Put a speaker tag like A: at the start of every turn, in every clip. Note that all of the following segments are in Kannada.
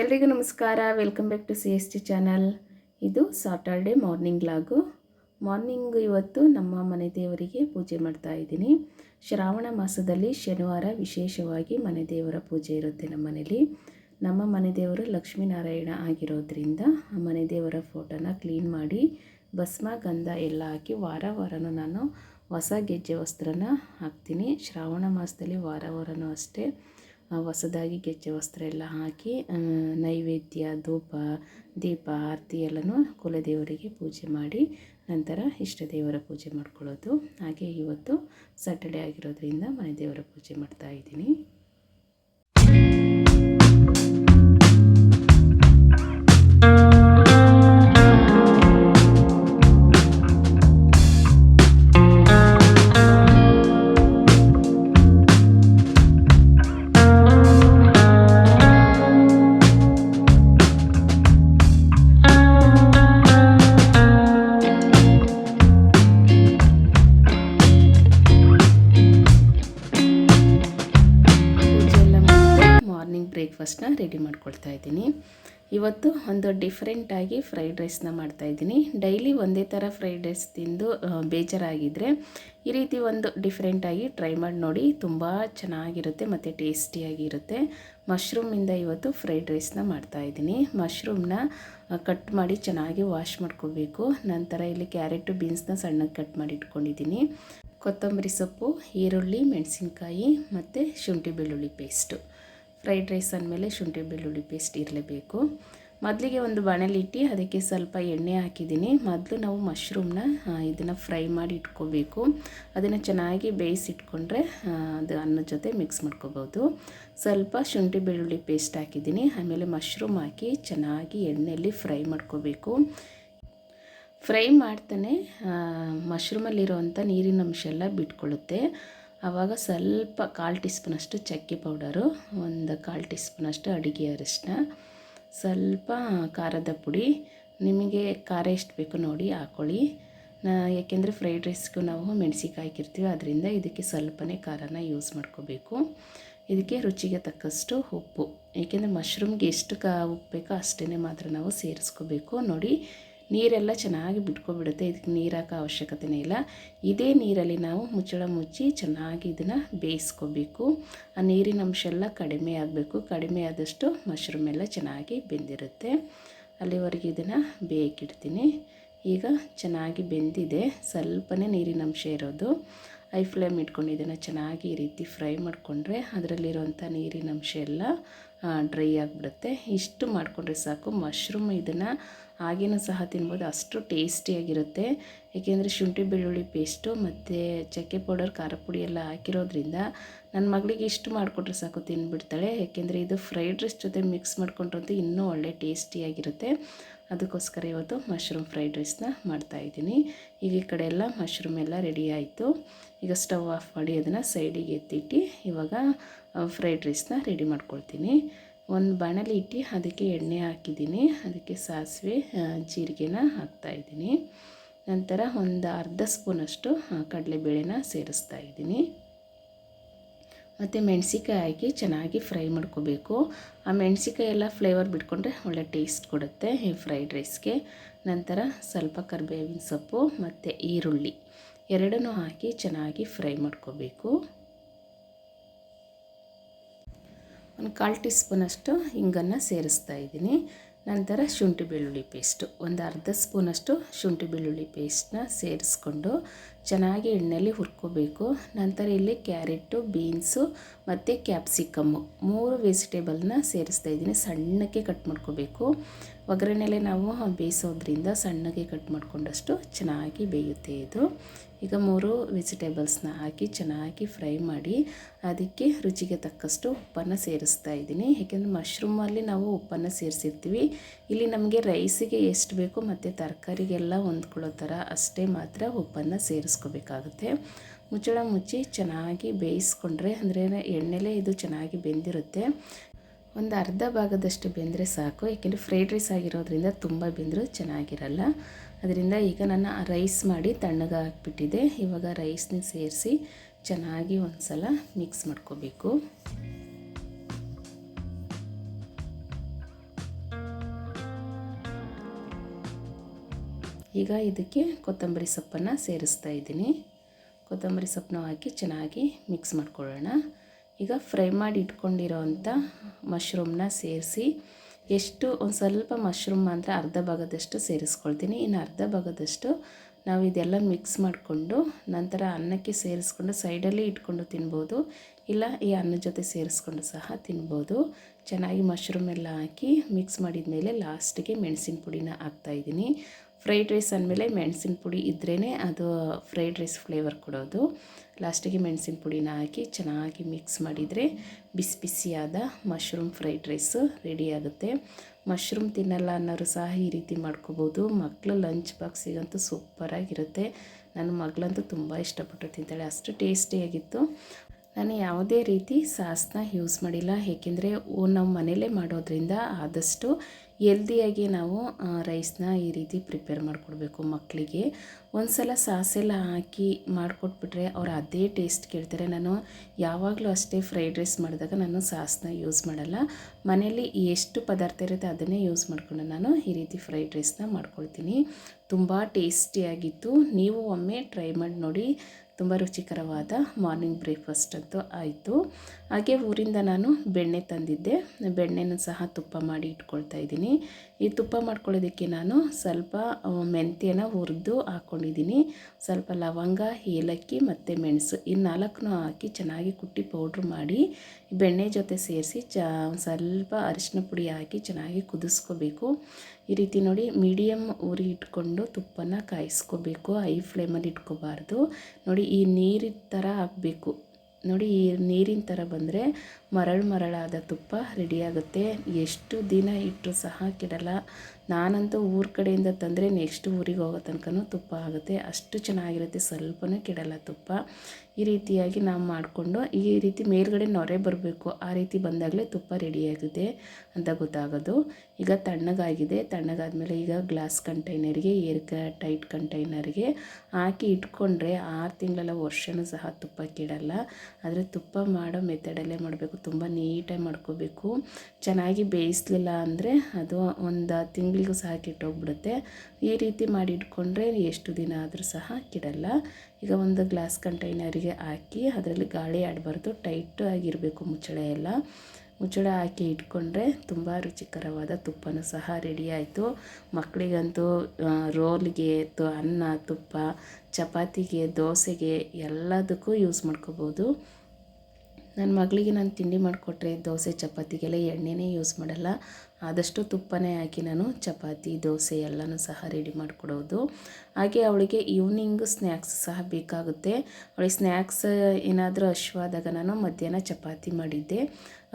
A: ಎಲ್ರಿಗೂ ನಮಸ್ಕಾರ. Welcome back to C S T channel ಇದು ಸಾಟರ್ಡೆ ಮಾರ್ನಿಂಗ್ ಲಾಗು. ಮಾರ್ನಿಂಗ್ ಇವತ್ತು ನಮ್ಮ ಮನೆ ದೇವರಿಗೆ ಪೂಜೆ ಮಾಡ್ತಾ ಇದ್ದೀನಿ. ಶ್ರಾವಣ ಮಾಸದಲ್ಲಿ ಶನಿವಾರ ವಿಶೇಷವಾಗಿ ಮನೆ ದೇವರ ಪೂಜೆ ಇರುತ್ತೆ ನಮ್ಮ ಮನೇಲಿ. ನಮ್ಮ ಮನೆ ದೇವರು ಲಕ್ಷ್ಮೀನಾರಾಯಣ ಆಗಿರೋದ್ರಿಂದ ಆ ಮನೆ ದೇವರ ಫೋಟೋನ ಕ್ಲೀನ್ ಮಾಡಿ ಭಸ್ಮ, ಗಂಧ ಎಲ್ಲ ಹಾಕಿ ವಾರ ವಾರನೂ ನಾನು ಹೊಸ ಗೆಜ್ಜೆ ವಸ್ತ್ರನ ಹಾಕ್ತೀನಿ. ಶ್ರಾವಣ ಮಾಸದಲ್ಲಿ ವಾರ ವಾರನೂ ಅಷ್ಟೇ. ಹೊಸದಾಗಿ ಗೆಜ್ಜೆ ವಸ್ತ್ರ ಎಲ್ಲ ಹಾಕಿ ನೈವೇದ್ಯ, ಧೂಪ, ದೀಪ, ಆರತಿ ಎಲ್ಲನೂ ಕುಲದೇವರಿಗೆ ಪೂಜೆ ಮಾಡಿ, ನಂತರ ಇಷ್ಟ ದೇವರ ಪೂಜೆ ಮಾಡ್ಕೊಳ್ಳೋದು. ಹಾಗೆ ಇವತ್ತು ಸ್ಯಾಟರ್ಡೆ ಆಗಿರೋದ್ರಿಂದ ಮನೆ ದೇವರ ಪೂಜೆ ಮಾಡ್ತಾ ಇದ್ದೀನಿ. ಮಾರ್ನಿಂಗ್ ಬ್ರೇಕ್ಫಾಸ್ಟ್ನ ರೆಡಿ ಮಾಡ್ಕೊಳ್ತಾ ಇದ್ದೀನಿ. ಇವತ್ತು ಒಂದು ಡಿಫ್ರೆಂಟಾಗಿ ಫ್ರೈಡ್ ರೈಸ್ನ ಮಾಡ್ತಾ ಇದ್ದೀನಿ. ಡೈಲಿ ಒಂದೇ ಥರ ಫ್ರೈಡ್ ರೈಸ್ ತಿಂದು ಬೇಜಾರಾಗಿದ್ದರೆ ಈ ರೀತಿ ಒಂದು ಡಿಫ್ರೆಂಟಾಗಿ ಟ್ರೈ ಮಾಡಿ ನೋಡಿ ತುಂಬ ಚೆನ್ನಾಗಿರುತ್ತೆ ಮತ್ತು ಟೇಸ್ಟಿಯಾಗಿರುತ್ತೆ ಮಶ್ರೂಮಿಂದ ಇವತ್ತು ಫ್ರೈಡ್ ರೈಸ್ನ ಮಾಡ್ತಾ ಇದ್ದೀನಿ. ಮಶ್ರೂಮ್ನ ಕಟ್ ಮಾಡಿ ಚೆನ್ನಾಗಿ ವಾಶ್ ಮಾಡ್ಕೋಬೇಕು. ನಂತರ ಇಲ್ಲಿ ಕ್ಯಾರೆಟು ಬೀನ್ಸ್ನ ಸಣ್ಣಗೆ ಕಟ್ ಮಾಡಿ ಇಟ್ಕೊಂಡಿದ್ದೀನಿ. ಕೊತ್ತಂಬರಿ ಸೊಪ್ಪು, ಈರುಳ್ಳಿ, ಮೆಣಸಿನ್ಕಾಯಿ ಮತ್ತು ಶುಂಠಿ ಬೆಳ್ಳುಳ್ಳಿ ಪೇಸ್ಟು ಫ್ರೈಡ್ ರೈಸ್ ಅಂದಮೇಲೆ ಶುಂಠಿ, ಬೆಳ್ಳುಳ್ಳಿ ಪೇಸ್ಟ್ ಇರಲೇಬೇಕು. ಮೊದಲಿಗೆ ಒಂದು ಬಾಣಲಿ ಇಟ್ಟು ಅದಕ್ಕೆ ಸ್ವಲ್ಪ ಎಣ್ಣೆ ಹಾಕಿದ್ದೀನಿ. ಮೊದಲು ನಾವು ಮಶ್ರೂಮ್ನ ಇದನ್ನು ಫ್ರೈ ಮಾಡಿ ಇಟ್ಕೋಬೇಕು. ಅದನ್ನು ಚೆನ್ನಾಗಿ ಬೇಯಿಸಿಟ್ಕೊಂಡ್ರೆ ಅದು ಅನ್ನದ ಜೊತೆ ಮಿಕ್ಸ್ ಮಾಡ್ಕೋಬೋದು. ಸ್ವಲ್ಪ ಶುಂಠಿ, ಬೆಳ್ಳುಳ್ಳಿ ಪೇಸ್ಟ್ ಹಾಕಿದ್ದೀನಿ. ಆಮೇಲೆ ಮಶ್ರೂಮ್ ಹಾಕಿ ಚೆನ್ನಾಗಿ ಎಣ್ಣೆಯಲ್ಲಿ ಫ್ರೈ ಮಾಡ್ಕೋಬೇಕು. ಫ್ರೈ ಮಾಡ್ತಾನೆ ಮಶ್ರೂಮಲ್ಲಿರೋವಂಥ ನೀರಿನ ಅಂಶ ಎಲ್ಲ ಬಿಟ್ಕೊಳ್ಳುತ್ತೆ. ಆವಾಗ ಸ್ವಲ್ಪ ಕಾಲು ಟೀ ಸ್ಪೂನಷ್ಟು ಚಕ್ಕೆ ಪೌಡರು, ಒಂದು ಕಾಲು ಟೀ ಸ್ಪೂನಷ್ಟು ಅಡುಗೆ ಅರಿಶಿನ ಸ್ವಲ್ಪ ಖಾರದ ಪುಡಿ. ನಿಮಗೆ ಖಾರ ಎಷ್ಟು ಬೇಕು ನೋಡಿ ಹಾಕ್ಕೊಳ್ಳಿ ನಾ, ಯಾಕೆಂದರೆ ಫ್ರೈಡ್ ರೈಸ್ಗೂ ನಾವು ಮೆಣಸಿಕಾಯಿ ಹಾಕಿರ್ತೀವಿ, ಅದರಿಂದ ಇದಕ್ಕೆ ಸ್ವಲ್ಪನೇ ಖಾರನ ಯೂಸ್ ಮಾಡ್ಕೋಬೇಕು. ಇದಕ್ಕೆ ರುಚಿಗೆ ತಕ್ಕಷ್ಟು ಉಪ್ಪು. ಏಕೆಂದರೆ ಮಶ್ರೂಮ್ಗೆ ಎಷ್ಟು ಕಾ, ಉಪ್ಪು ಬೇಕೋ ಅಷ್ಟೇ ಮಾತ್ರ ನಾವು ಸೇರಿಸ್ಕೋಬೇಕು. ನೋಡಿ ನೀರೆಲ್ಲ ಚೆನ್ನಾಗಿ ಬಿಟ್ಕೊಬಿಡುತ್ತೆ ಇದಕ್ಕೆ ನೀರು ಹಾಕೋ ಅವಶ್ಯಕತೆನೇ ಇಲ್ಲ. ಇದೇ ನೀರಲ್ಲಿ ನಾವು ಮುಚ್ಚಳ ಮುಚ್ಚಿ ಚೆನ್ನಾಗಿ ಇದನ್ನು ಬೇಯಿಸ್ಕೋಬೇಕು. ಆ ನೀರಿನ ಅಂಶ ಎಲ್ಲ ಕಡಿಮೆ ಆಗಬೇಕು. ಕಡಿಮೆ ಆದಷ್ಟು ಮಶ್ರೂಮ್ ಎಲ್ಲ ಚೆನ್ನಾಗಿ ಬೆಂದಿರುತ್ತೆ. ಅಲ್ಲಿವರೆಗೆ ಇದನ್ನು ಬೇಯಕ್ಕಿಡ್ತೀನಿ ಈಗ ಚೆನ್ನಾಗಿ ಬೆಂದಿದೆ. ಸ್ವಲ್ಪನೇ ನೀರಿನ ಅಂಶ ಇರೋದು. ಐ ಫ್ಲೇಮ್ ಇಟ್ಕೊಂಡು ಇದನ್ನು ಚೆನ್ನಾಗಿ ಈ ರೀತಿ ಫ್ರೈ ಮಾಡಿಕೊಂಡ್ರೆ ಅದರಲ್ಲಿರುವಂಥ ನೀರಿನ ಅಂಶ ಎಲ್ಲ ಡ್ರೈ ಆಗಿಬಿಡುತ್ತೆ. ಇಷ್ಟು ಮಾಡಿಕೊಂಡ್ರೆ ಸಾಕು. ಮಶ್ರೂಮ್ ಇದನ್ನು ಹಾಗೇನೂ ಸಹ ತಿನ್ಬೋದು. ಅಷ್ಟು ಟೇಸ್ಟಿಯಾಗಿರುತ್ತೆ. ಏಕೆಂದರೆ ಶುಂಠಿ ಬೆಳ್ಳುಳ್ಳಿ ಪೇಸ್ಟು ಮತ್ತು ಚಕ್ಕೆ ಪೌಡರ್, ಖಾರ ಪುಡಿ ಎಲ್ಲ ಹಾಕಿರೋದ್ರಿಂದ ನನ್ನ ಮಗಳಿಗೆ ಇಷ್ಟು ಮಾಡಿಕೊಟ್ರೆ ಸಾಕು ತಿಂದ್ಬಿಡ್ತಾಳೆ ಏಕೆಂದರೆ ಇದು ಫ್ರೈಡ್ ರೈಸ್ ಜೊತೆ ಮಿಕ್ಸ್ ಮಾಡ್ಕೊಂಡ್ರಂತೂ ಇನ್ನೂ ಒಳ್ಳೆ ಟೇಸ್ಟಿಯಾಗಿರುತ್ತೆ. ಅದಕ್ಕೋಸ್ಕರ ಇವತ್ತು ಮಶ್ರೂಮ್ ಫ್ರೈಡ್ ರೈಸ್ನ ಮಾಡ್ತಾಯಿದ್ದೀನಿ ಈಗ ಈ ಕಡೆ ಎಲ್ಲ ಮಶ್ರೂಮ್ ಎಲ್ಲ ರೆಡಿ ಆಯಿತು. ಈಗ ಸ್ಟವ್ ಆಫ್ ಮಾಡಿ ಅದನ್ನು ಸೈಡಿಗೆ ಎತ್ತಿಟ್ಟು ಇವಾಗ ಫ್ರೈಡ್ ರೈಸ್ನ ರೆಡಿ ಮಾಡ್ಕೊಳ್ತೀನಿ. ಒಂದು ಬಾಣಲಿ ಇಟ್ಟು ಅದಕ್ಕೆ ಎಣ್ಣೆ ಹಾಕಿದ್ದೀನಿ. ಅದಕ್ಕೆ ಸಾಸಿವೆ ಜೀರಿಗೆನ ಹಾಕ್ತಾಯಿದ್ದೀನಿ ನಂತರ ಒಂದು ಅರ್ಧ ಸ್ಪೂನಷ್ಟು ಕಡಲೆ ಕಡಲೆಬೇಳೆನ ಸೇರಿಸ್ತಾ ಇದ್ದೀನಿ. ಮತ್ತು ಮೆಣಸಿಕಾಯಿ ಹಾಕಿ ಚೆನ್ನಾಗಿ ಫ್ರೈ ಮಾಡ್ಕೋಬೇಕು. ಆ ಮೆಣಸಿಕಾಯಿ ಎಲ್ಲ ಫ್ಲೇವರ್ ಬಿಟ್ಕೊಂಡ್ರೆ ಒಳ್ಳೆ ಟೇಸ್ಟ್ ಕೊಡುತ್ತೆ, ಈ ಫ್ರೈಡ್ ರೈಸ್ಗೆ. ನಂತರ ಸ್ವಲ್ಪ ಕರಿಬೇವಿನ ಸೊಪ್ಪು ಮತ್ತು ಈರುಳ್ಳಿ. ಎರಡನ್ನೂ ಹಾಕಿ ಚೆನ್ನಾಗಿ ಫ್ರೈ ಮಾಡ್ಕೋಬೇಕು. ಒಂದು ಕಾಲು ಟೀ ಸ್ಪೂನಷ್ಟು ಹಿಂಗನ್ನು ಸೇರಿಸ್ತಾ ಇದ್ದೀನಿ. ನಂತರ ಶುಂಠಿ ಬೆಳ್ಳುಳ್ಳಿ ಪೇಸ್ಟು. ಒಂದು ಅರ್ಧ ಸ್ಪೂನಷ್ಟು ಶುಂಠಿ ಬೆಳ್ಳುಳ್ಳಿ ಪೇಸ್ಟನ್ನ ಸೇರಿಸ್ಕೊಂಡು ಚೆನ್ನಾಗಿ ಎಣ್ಣೆಯಲ್ಲಿ ಹುರ್ಕೋಬೇಕು. ನಂತರ ಇಲ್ಲಿ ಕ್ಯಾರೆಟು, ಬೀನ್ಸು ಮತ್ತು ಕ್ಯಾಪ್ಸಿಕಮ್ಮು. ಮೂರು ವೆಜಿಟೇಬಲ್ನ ಸೇರಿಸ್ತಾ ಇದ್ದೀನಿ. ಸಣ್ಣಕ್ಕೆ ಕಟ್ ಮಾಡ್ಕೋಬೇಕು. ಒಗ್ಗರಣೆಲೆ ನಾವು ಬೇಯಿಸೋದ್ರಿಂದ ಸಣ್ಣಗೆ ಕಟ್ ಮಾಡಿಕೊಂಡಷ್ಟು ಚೆನ್ನಾಗಿ ಬೇಯುತ್ತೆ ಇದು. ಈಗ ಮೂರು ವೆಜಿಟೇಬಲ್ಸ್ನ ಹಾಕಿ ಚೆನ್ನಾಗಿ ಫ್ರೈ ಮಾಡಿ ಅದಕ್ಕೆ ರುಚಿಗೆ ತಕ್ಕಷ್ಟು ಉಪ್ಪನ್ನು ಸೇರಿಸ್ತಾ ಇದ್ದೀನಿ. ಏಕೆಂದರೆ ಮಶ್ರೂಮಲ್ಲಿ ನಾವು ಉಪ್ಪನ್ನು ಸೇರಿಸಿರ್ತೀವಿ. ಇಲ್ಲಿ ನಮಗೆ ರೈಸಿಗೆ ಎಷ್ಟು ಬೇಕು ಮತ್ತು ತರಕಾರಿಗೆಲ್ಲ ಹೊಂದ್ಕೊಳ್ಳೋ ಥರ ಅಷ್ಟೇ ಮಾತ್ರ ಉಪ್ಪನ್ನು ಸೇರಿಸ್ಕೋಬೇಕಾಗುತ್ತೆ ಮುಚ್ಚಳ ಮುಚ್ಚಿ ಚೆನ್ನಾಗಿ ಬೇಯಿಸ್ಕೊಂಡ್ರೆ ಅಂದರೆ ಎಣ್ಣೆಲೇ ಇದು ಚೆನ್ನಾಗಿ ಬೆಂದಿರುತ್ತೆ. ಒಂದು ಅರ್ಧ ಭಾಗದಷ್ಟು ಬೆಂದರೆ ಸಾಕು. ಯಾಕೆಂದರೆ ಫ್ರೈಡ್ ರೈಸ್ ಆಗಿರೋದ್ರಿಂದ ತುಂಬ ಬೆಂದರೂ ಚೆನ್ನಾಗಿರಲ್ಲ. ಅದರಿಂದ ಈಗ ನಾನು ರೈಸ್ ಮಾಡಿ ತಣ್ಣಗೆ ಇವಾಗ ರೈಸ್ನ ಸೇರಿಸಿ ಚೆನ್ನಾಗಿ ಒಂದು ಸಲ ಮಿಕ್ಸ್ ಮಾಡ್ಕೋಬೇಕು. ಈಗ ಇದಕ್ಕೆ ಕೊತ್ತಂಬರಿ ಸೊಪ್ಪನ್ನು ಸೇರಿಸ್ತಾ ಇದ್ದೀನಿ. ಕೊತ್ತಂಬರಿ ಸೊಪ್ಪನ್ನು ಹಾಕಿ ಚೆನ್ನಾಗಿ ಮಿಕ್ಸ್ ಮಾಡ್ಕೊಳ್ಳೋಣ. ಈಗ ಫ್ರೈ ಮಾಡಿ ಇಟ್ಕೊಂಡಿರೋ ಅಂಥ ಮಶ್ರೂಮ್ನ ಸೇರಿಸಿ ಎಷ್ಟು ಒಂದು ಸ್ವಲ್ಪ ಮಶ್ರೂಮ್ ಅಂದರೆ ಅರ್ಧ ಭಾಗದಷ್ಟು ಸೇರಿಸ್ಕೊಳ್ತೀನಿ. ಇನ್ನು ಅರ್ಧ ಭಾಗದಷ್ಟು ನಾವು ಇದೆಲ್ಲ ಮಿಕ್ಸ್ ಮಾಡಿಕೊಂಡು ನಂತರ ಅನ್ನಕ್ಕೆ ಸೇರಿಸ್ಕೊಂಡು ಸೈಡಲ್ಲಿ ಇಟ್ಕೊಂಡು ತಿನ್ಬೋದು. ಇಲ್ಲ, ಈ ಅನ್ನದ ಜೊತೆ ಸೇರಿಸ್ಕೊಂಡು ಸಹ ತಿನ್ಬೋದು. ಚೆನ್ನಾಗಿ ಮಶ್ರೂಮ್ ಎಲ್ಲ ಹಾಕಿ ಮಿಕ್ಸ್ ಮಾಡಿದ ಮೇಲೆ ಲಾಸ್ಟಿಗೆ ಮೆಣಸಿನ ಪುಡಿನ ಹಾಕ್ತಾಯಿದ್ದೀನಿ ಫ್ರೈಡ್ ರೈಸ್ ಅಂದಮೇಲೆ ಮೆಣಸಿನ ಪುಡಿ ಇದ್ರೇ ಅದು ಫ್ರೈಡ್ ರೈಸ್ ಫ್ಲೇವರ್ ಕೊಡೋದು. ಲಾಸ್ಟಿಗೆ ಮೆಣಸಿನ ಪುಡಿನ ಹಾಕಿ ಚೆನ್ನಾಗಿ ಮಿಕ್ಸ್ ಮಾಡಿದರೆ ಬಿಸಿ ಬಿಸಿಯಾದ ಮಶ್ರೂಮ್ ಫ್ರೈಡ್ ರೈಸು ರೆಡಿ ಆಗುತ್ತೆ. ಮಶ್ರೂಮ್ ತಿನ್ನಲ್ಲ ಅನ್ನೋರು ಸಹ ಈ ರೀತಿ ಮಾಡ್ಕೋಬೋದು. ಮಕ್ಕಳು ಲಂಚ್ ಬಾಕ್ಸಿಗಂತೂ ಸೂಪರಾಗಿರುತ್ತೆ ನನ್ನ ಮಗಳಂತೂ ತುಂಬ ಇಷ್ಟಪಟ್ಟು ತಿಂತಾಳೆ. ಅಷ್ಟು ಟೇಸ್ಟಿಯಾಗಿತ್ತು ನಾನು ಯಾವುದೇ ರೀತಿ ಸಾಸನ್ನ ಯೂಸ್ ಮಾಡಿಲ್ಲ. ಏಕೆಂದರೆ ನಾವು ಮನೇಲೇ ಮಾಡೋದ್ರಿಂದ ಆದಷ್ಟು ಎಲ್ದಿಯಾಗಿ ನಾವು ರೈಸ್ನ ಈ ರೀತಿ ಪ್ರಿಪೇರ್ ಮಾಡಿಕೊಡ್ಬೇಕು ಮಕ್ಕಳಿಗೆ. ಒಂದು ಸಲ ಸಾಸೆಲ್ಲ ಹಾಕಿ ಮಾಡಿಕೊಟ್ಬಿಟ್ರೆ ಅವ್ರು ಅದೇ ಟೇಸ್ಟ್ ಕೇಳ್ತಾರೆ. ನಾನು ಯಾವಾಗಲೂ ಅಷ್ಟೇ ಫ್ರೈಡ್ ರೈಸ್ ಮಾಡಿದಾಗ ನಾನು ಸಾಸನ್ನ ಯೂಸ್ ಮಾಡಲ್ಲ. ಮನೆಯಲ್ಲಿ ಎಷ್ಟು ಪದಾರ್ಥ ಇರುತ್ತೆ ಅದನ್ನೇ ಯೂಸ್ ಮಾಡಿಕೊಂಡು ನಾನು ಈ ರೀತಿ ಫ್ರೈಡ್ ರೈಸ್ನ ಮಾಡ್ಕೊಳ್ತೀನಿ. ತುಂಬ ಟೇಸ್ಟಿಯಾಗಿತ್ತು. ನೀವು ಒಮ್ಮೆ ಟ್ರೈ ಮಾಡಿ ನೋಡಿ. ತುಂಬ ರುಚಿಕರವಾದ ಮಾರ್ನಿಂಗ್ ಬ್ರೇಕ್ಫಾಸ್ಟ್ ಅಂತೂ ಆಯಿತು. ಹಾಗೆ ಊರಿಂದ ನಾನು ಬೆಣ್ಣೆ ತಂದಿದ್ದೆ. ಬೆಣ್ಣೆನೂ ಸಹ ತುಪ್ಪ ಮಾಡಿ ಇಟ್ಕೊಳ್ತಾ ಇದ್ದೀನಿ. ಈ ತುಪ್ಪ ಮಾಡ್ಕೊಳ್ಳೋದಕ್ಕೆ ನಾನು ಸ್ವಲ್ಪ ಮೆಂತ್ಯನ ಹುರಿದು ಹಾಕ್ಕೊಂಡಿದ್ದೀನಿ ಸ್ವಲ್ಪ ಲವಂಗ, ಏಲಕ್ಕಿ ಮತ್ತು ಮೆಣಸು ಈ ನಾಲ್ಕನ್ನೂ ಹಾಕಿ ಚೆನ್ನಾಗಿ ಕುಟ್ಟಿ ಪೌಡ್ರ್ ಮಾಡಿ ಬೆಣ್ಣೆ ಜೊತೆ ಸೇರಿಸಿ ಚ ಸ್ವಲ್ಪ ಅರಿಶಿನ ಪುಡಿ ಹಾಕಿ ಚೆನ್ನಾಗಿ ಕುದಿಸ್ಕೋಬೇಕು. ಈ ರೀತಿ ನೋಡಿ ಮೀಡಿಯಮ್ ಉರಿ ಇಟ್ಕೊಂಡು ತುಪ್ಪನ ಕಾಯಿಸ್ಕೋಬೇಕು. ಹೈ ಫ್ಲೇಮಲ್ಲಿ ಇಟ್ಕೋಬಾರ್ದು. ನೋಡಿ ಈ ನೀರಿನ ಥರ ಹಾಕಬೇಕು. ನೋಡಿ ಈ ನೀರಿನ ಥರ ಬಂದರೆ ಮರಳು ಮರಳಾದ ತುಪ್ಪ ರೆಡಿಯಾಗುತ್ತೆ ಎಷ್ಟು ದಿನ ಇಟ್ಟರೂ ಸಹ ಕೆಡಲ್ಲ. ನಾನಂತೂ ಊರ ಕಡೆಯಿಂದ ತಂದರೆ ನೆಕ್ಸ್ಟ್ ಊರಿಗೆ ಹೋಗೋ ತನಕನೂ ತುಪ್ಪ ಆಗುತ್ತೆ. ಅಷ್ಟು ಚೆನ್ನಾಗಿರುತ್ತೆ. ಸ್ವಲ್ಪನೂ ಕೆಡಲ್ಲ ತುಪ್ಪ. ಈ ರೀತಿಯಾಗಿ ನಾವು ಮಾಡಿಕೊಂಡು ಈ ರೀತಿ ಮೇಲ್ಗಡೆ ನೊರೆ ಬರಬೇಕು. ಆ ರೀತಿ ಬಂದಾಗಲೇ ತುಪ್ಪ ರೆಡಿಯಾಗಿದೆ ಅಂತ ಗೊತ್ತಾಗೋದು. ಈಗ ತಣ್ಣಗಾಗಿದೆ. ತಣ್ಣಗಾದ್ಮೇಲೆ ಈಗ ಗ್ಲಾಸ್ ಕಂಟೈನರ್ಗೆ ಏರ್ ಟೈಟ್ ಕಂಟೈನರ್ಗೆ ಹಾಕಿ ಇಟ್ಕೊಂಡ್ರೆ ಆರು ತಿಂಗಳೆಲ್ಲ ವರ್ಷನೂ ಸಹ ತುಪ್ಪ ಕೆಡಲ್ಲ. ಆದರೆ ತುಪ್ಪ ಮಾಡೋ ಮೆಥಡಲ್ಲೇ ಮಾಡಬೇಕು. ತುಂಬ ನೀಟಾಗಿ ಮಾಡ್ಕೋಬೇಕು. ಚೆನ್ನಾಗಿ ಬೇಯಿಸಲಿಲ್ಲ ಅಂದರೆ ಅದು ಒಂದು ತಿಂಗಳಿಗೂ ಸಹ ಕೆಟ್ಟೋಗ್ಬಿಡುತ್ತೆ. ಈ ರೀತಿ ಮಾಡಿ ಇಟ್ಕೊಂಡ್ರೆ ಎಷ್ಟು ದಿನ ಆದರೂ ಸಹ ಕೆಡಲ್ಲ. ಈಗ ಒಂದು ಗ್ಲಾಸ್ ಕಂಟೈನರಿಗೆ ಹಾಕಿ ಅದರಲ್ಲಿ ಗಾಳಿ ಆಡಬಾರ್ದು, ಟೈಟ್ ಆಗಿರಬೇಕು ಮುಚ್ಚಳ ಎಲ್ಲ. ಮುಚ್ಚಳ ಹಾಕಿ ಇಟ್ಕೊಂಡ್ರೆ ತುಂಬ ರುಚಿಕರವಾದ ತುಪ್ಪನೂ ಸಹ ರೆಡಿ ಆಯಿತು. ಮಕ್ಕಳಿಗಂತೂ ರೋಲ್ಗೆ ಅನ್ನ, ತುಪ್ಪ, ಚಪಾತಿಗೆ, ದೋಸೆಗೆ ಎಲ್ಲದಕ್ಕೂ ಯೂಸ್ ಮಾಡ್ಕೋಬೋದು. ನನ್ನ ಮಗಳಿಗೆ ನಾನು ತಿಂಡಿ ಮಾಡಿಕೊಟ್ರೆ ದೋಸೆ, ಚಪಾತಿಗೆಲ್ಲ ಎಣ್ಣೆನೇ ಯೂಸ್ ಮಾಡಲ್ಲ. ಆದಷ್ಟು ತುಪ್ಪನೇ ಹಾಕಿ ನಾನು ಚಪಾತಿ, ದೋಸೆ ಎಲ್ಲನೂ ಸಹ ರೆಡಿ ಮಾಡಿಕೊಡೋದು. ಹಾಗೆ ಅವಳಿಗೆ ಈವ್ನಿಂಗ್ ಸ್ನ್ಯಾಕ್ಸ್ ಸಹ ಬೇಕಾಗುತ್ತೆ. ಅವಳಿಗೆ ಸ್ನ್ಯಾಕ್ಸ್ ಏನಾದರೂ ಹಶ್ವಾದಾಗ ನಾನು ಮಧ್ಯಾಹ್ನ ಚಪಾತಿ ಮಾಡಿದ್ದೆ.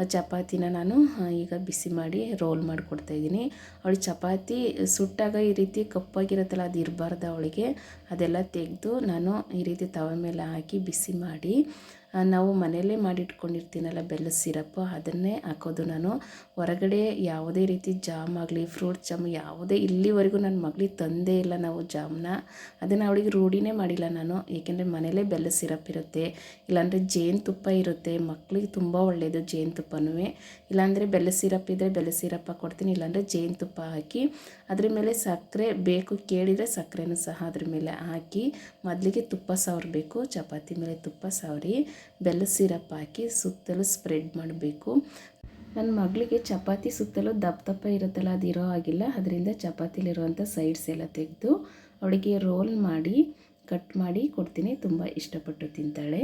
A: ಚಪಾತಿನ ನಾನು ಈಗ ಬಿಸಿ ಮಾಡಿ ರೋಲ್ ಮಾಡಿಕೊಡ್ತಾಯಿದ್ದೀನಿ ಅವಳು ಚಪಾತಿ ಸುಟ್ಟಾಗ ಈ ರೀತಿ ಕಪ್ಪಾಗಿರುತ್ತಲ್ಲ, ಅದು ಇರಬಾರ್ದು ಅವಳಿಗೆ. ಅದೆಲ್ಲ ತೆಗೆದು ನಾನು ಈ ರೀತಿ ತವ ಮೇಲೆ ಹಾಕಿ ಬಿಸಿ ಮಾಡಿ ನಾವು ಮನೆಯಲ್ಲೇ ಮಾಡಿಟ್ಕೊಂಡಿರ್ತೀನಲ್ಲ ಬೆಲ್ಲದ ಸಿರಪ್ಪು ಅದನ್ನೇ ಹಾಕೋದು ನಾನು. ಹೊರಗಡೆ ಯಾವುದೇ ರೀತಿ ಜಾಮ್ ಆಗಲಿ, ಫ್ರೂಟ್ ಜಾಮ್ ಯಾವುದೇ, ಇಲ್ಲಿವರೆಗೂ ನನ್ನ ಮಗಳಿಗೆ ತಂದೇ ಇಲ್ಲ ನಾವು ಜಾಮ್ನ. ಅದನ್ನು ಅವಳಿಗೆ ರೂಢಿನೇ ಮಾಡಿಲ್ಲ ನಾನು. ಏಕೆಂದರೆ ಮನೇಲೇ ಬೆಲ್ಲದ ಸಿರಪ್ ಇರುತ್ತೆ. ಇಲ್ಲಾಂದರೆ ಜೇನುತುಪ್ಪ ಇರುತ್ತೆ. ಮಕ್ಕಳಿಗೆ ತುಂಬ ಒಳ್ಳೆಯದು ಜೇನುತುಪ್ಪನೂ ಇಲ್ಲಾಂದರೆ ಬೆಲ್ಲ ಸಿರಪ್ ಇದ್ದರೆ ಬೆಲ್ಲ ಸಿರಪ್ಪ ಕೊಡ್ತೀನಿ, ಇಲ್ಲಾಂದರೆ ಜೇನುತುಪ್ಪ ಹಾಕಿ. ಅದ್ರ ಮೇಲೆ ಸಕ್ಕರೆ ಬೇಕು ಕೇಳಿದರೆ ಸಕ್ಕರೆನೂ ಸಹ ಅದ್ರ ಮೇಲೆ ಹಾಕಿ. ಮೊದಲಿಗೆ ತುಪ್ಪ ಸವರಬೇಕು, ಚಪಾತಿ ಮೇಲೆ ತುಪ್ಪ ಸವರಿ, ಬೆಲ್ಲ ಸಿರಪ್ ಹಾಕಿ ಸುತ್ತಲೂ ಸ್ಪ್ರೆಡ್ ಮಾಡಬೇಕು. ನನ್ನ ಮಗಳಿಗೆ ಚಪಾತಿ ಸುತ್ತಲೂ ದಪ್ಪ ದಪ್ಪ ಇರುತ್ತಲ್ಲ, ಅದು ಇರೋ ಆಗಿಲ್ಲ ಅದರಿಂದ ಚಪಾತಿಲಿರುವಂಥ ಸೈಡ್ಸ್ ಎಲ್ಲ ತೆಗೆದು, ಅವಳಿಗೆ ರೋಲ್ ಮಾಡಿ ಕಟ್ ಮಾಡಿ ಕೊಡ್ತೀನಿ. ತುಂಬ ಇಷ್ಟಪಟ್ಟು ತಿಂತಾಳೆ.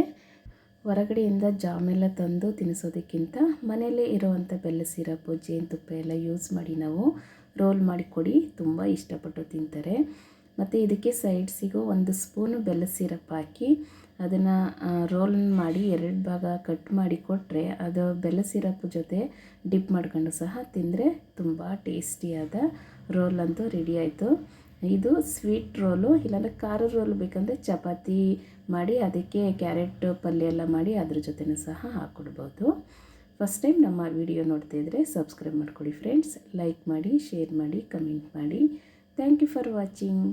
A: ಹೊರಗಡೆಯಿಂದ ಜಾಮೆಲ್ಲ ತಂದು ತಿನ್ನಿಸೋದಕ್ಕಿಂತ ಮನೆಯಲ್ಲೇ ಇರೋವಂಥ ಬೆಲ್ಲ ಸಿರಪ್ಪು ಜೇನುತುಪ್ಪ ಎಲ್ಲ ಯೂಸ್ ಮಾಡಿ ನಾವು ರೋಲ್ ಮಾಡಿ ಕೊಡಿ. ತುಂಬ ಇಷ್ಟಪಟ್ಟು ತಿಂತಾರೆ. ಮತ್ತು ಇದಕ್ಕೆ ಸೈಡ್ಸಿಗೂ ಒಂದು ಸ್ಪೂನು ಬೆಲ್ಲ ಸಿರಪ್ ಹಾಕಿ ಅದನ್ನು ರೋಲ್ ಮಾಡಿ ಎರಡು ಭಾಗ ಕಟ್ ಮಾಡಿ ಕೊಟ್ಟರೆ ಅದು ಬೆಲ್ಲ ಸಿರಪ್ ಜೊತೆ ಡಿಪ್ ಮಾಡ್ಕೊಂಡು ಸಹ ತಿಂದರೆ ತುಂಬ ಟೇಸ್ಟಿಯಾದ ರೋಲ್ ಅಂತೂ ರೆಡಿ ಆಯಿತು. ಇದು ಸ್ವೀಟ್ ರೋಲು ಇಲ್ಲಾಂದರೆ ಖಾರ ರೋಲ್ ಬೇಕಂದರೆ ಚಪಾತಿ ಮಾಡಿ, ಅದಕ್ಕೆ ಕ್ಯಾರೆಟ್ ಪಲ್ಯ ಎಲ್ಲ ಮಾಡಿ ಅದ್ರ ಜೊತೆನೂ ಸಹ ಹಾಕ್ಕೊಡ್ಬೋದು ಫಸ್ಟ್ ಟೈಮ್ ನಮ್ಮ ವಿಡಿಯೋ ನೋಡ್ತಿದ್ರೆ ಸಬ್ಸ್ಕ್ರೈಬ್ ಮಾಡ್ಕೊಳ್ಳಿ ಫ್ರೆಂಡ್ಸ್ ಲೈಕ್ ಮಾಡಿ ಶೇರ್ ಮಾಡಿ ಕಮೆಂಟ್ ಮಾಡಿ. Thank you for watching